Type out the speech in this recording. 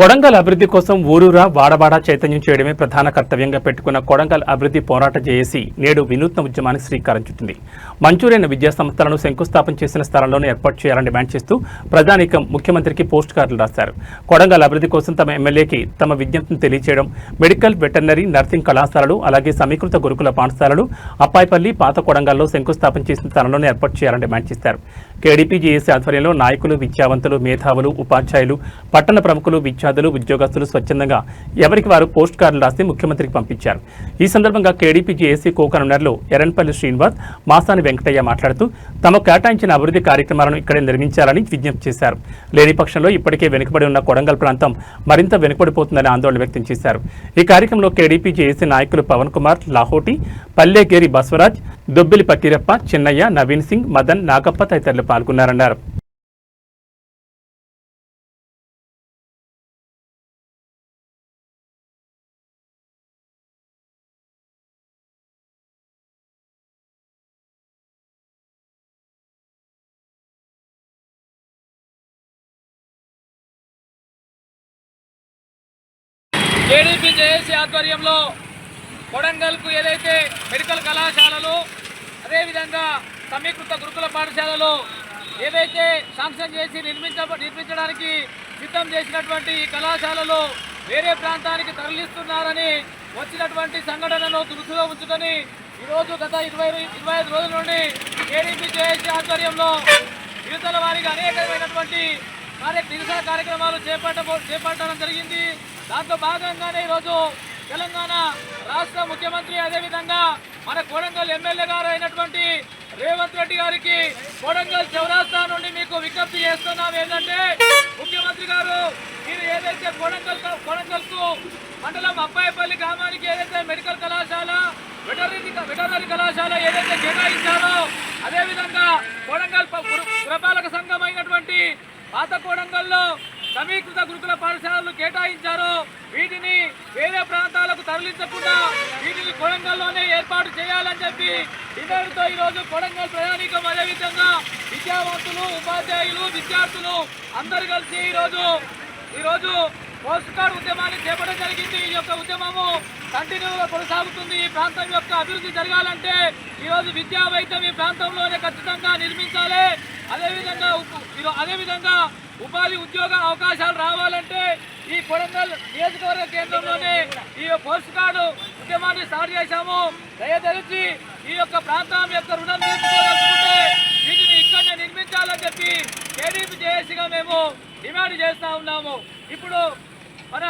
కొడంగల్ అభివృద్ధి కోసం ఊరూరా వాడవాడ చైతన్యం చేయడమే ప్రధాన కర్తవ్యంగా పెట్టుకున్న కొడంగల్ అభివృద్ధి పోరాట జేఏసీ నేడు వినూత్న ఉద్యమానికి శ్రీకారం చుట్టింది. మంజూరైన విద్యా సంస్థలను శంకుస్థాపన చేసిన స్థలంలోనే ఏర్పాటు చేయాలని డిమాండ్ చేస్తూ ప్రధానికం ముఖ్యమంత్రికి పోస్ట్ కార్డులు రాశారు. కొడంగల్ అభివృద్ధి కోసం తమ ఎమ్మెల్యేకి తమ విజ్ఞప్తిని తెలియజేయడం మెడికల్ వెటర్నరీ నర్సింగ్ కళాశాలలు అలాగే సమీకృత గురుకుల పాఠశాలలు అప్పాయిపల్లి పాత కొడంగల్లో శంకుస్థాపన చేసిన స్థలంలోనే ఏర్పాటు చేయాలని డిమాండ్ చేశారు. కేడీపీ జేఏసీ ఆధ్వర్యంలో నాయకులు విద్యావంతులు మేధావులు ఉపాధ్యాయులు పట్టణ ప్రముఖులు విద్యా విద్యార్థులు ఉద్యోగస్తులు స్వచ్ఛందంగా ఎవరికి వారు పోస్ట్ కార్డులు రాసి ముఖ్యమంత్రికి పంపించారు. ఈ సందర్భంగా కేడీపీ జేఏసీ కోకనున్నర్లో ఎరన్పల్లి శ్రీనివాస్ మాసాని వెంకటయ్య మాట్లాడుతూ తమ కేటాయించిన అభివృద్ధి కార్యక్రమాలను ఇక్కడే నిర్మించాలని విజ్ఞప్తి చేశారు. లేని పక్షంలో ఇప్పటికే వెనుకబడి ఉన్న కొడంగల్ ప్రాంతం మరింత వెనుకబడిపోతుందని ఆందోళన వ్యక్తం చేశారు. ఈ కార్యక్రమంలో కేడీపీ జేఏసీ నాయకులు పవన్ కుమార్ లాహోటి పల్లెగేరి బస్వరాజ్ దొబ్బిలి పకీరప్ప చిన్నయ్య నవీన్ సింగ్ మదన్ నాగప్ప తదితరులు పాల్గొన్నారన్నారు. ఏడీపీ జేఏసీ ఆధ్వర్యంలో కొడంగల్కు ఏదైతే మెడికల్ కళాశాలలు అదేవిధంగా సమీకృత గురుకుల పాఠశాలలు ఏదైతే శాంక్షన్ చేసి నిర్మించ నిర్మించడానికి సిద్ధం చేసినటువంటి ఈ కళాశాలలు వేరే ప్రాంతానికి తరలిస్తున్నారని వచ్చినటువంటి సంఘటనను దృష్టిలో ఉంచుకొని ఈరోజు గత ఇరవై ఇరవై ఐదు రోజుల నుండి ఏడీపీ జేఏసీ ఆధ్వర్యంలో విడుదల వారికి అనేకమైనటువంటి కార్య నిరసన కార్యక్రమాలు చేపట్ట చేపట్టడం జరిగింది. దాంతో భాగంగానే ఈరోజు తెలంగాణ రాష్ట్ర ముఖ్యమంత్రి అదేవిధంగా మన కొడంగల్ ఎమ్మెల్యే గారు అయినటువంటి రేవంత్ రెడ్డి గారికి కొడంగల్ చౌరాస్తా నుండి మీకు విజ్ఞప్తి చేస్తున్నాం. ఏంటంటే ముఖ్యమంత్రి గారు మీరు ఏదైతే కొడంగల్కు మండలం అబ్బాయిపల్లి గ్రామానికి ఏదైతే మెడికల్ కళాశాల వెటర్నరీ వెటర్నరీ కళాశాల ఏదైతే కేటాయించారో అదేవిధంగా కొడంగల్ ప- పురపాలక సంఘం అయినటువంటి పాత కోడంగల్లో సమీకృత గురుకుల పాఠశాలలు కేటాయించారు. వీటిని వేరే ప్రాంతాలకు తరలించకుండా వీటిని కొడంగల్లోనే ఏర్పాటు చేయాలని చెప్పి ఇద్దరితో ఈరోజు కొడంగల్ ప్రయాణికం అదేవిధంగా విద్యావంతులు ఉపాధ్యాయులు విద్యార్థులు అందరు కలిసి ఈరోజు ఈరోజు పోస్ట్ కార్డ్ ఉద్యమాన్ని చేపట్టడం జరిగింది. ఈ యొక్క ఉద్యమము కంటిన్యూగా కొనసాగుతుంది. ఈ ప్రాంతం యొక్క అభివృద్ధి జరగాలంటే ఈరోజు విద్యా వైద్యం ఈ ప్రాంతంలోనే ఖచ్చితంగా నిర్మించాలి. అదేవిధంగా అదేవిధంగా ఉపాధి ఉద్యోగ అవకాశాలు రావాలంటే ఈ కొడంగల్ నియోజకవర్గ కేంద్రంలోనే ఈ పోస్ట్ కార్డు ఉద్యమాన్ని స్టార్ట్ చేశాము. దయదలిచి ఈ యొక్క ప్రాంతం యొక్క రుణం తీర్చుకోవాలనుకుంటే వీటిని ఇక్కడనే నిర్మించాలని చెప్పి కేడీపీ జేఏసీగా మేము డిమాండ్ చేస్తా ఉన్నాము. ఇప్పుడు మన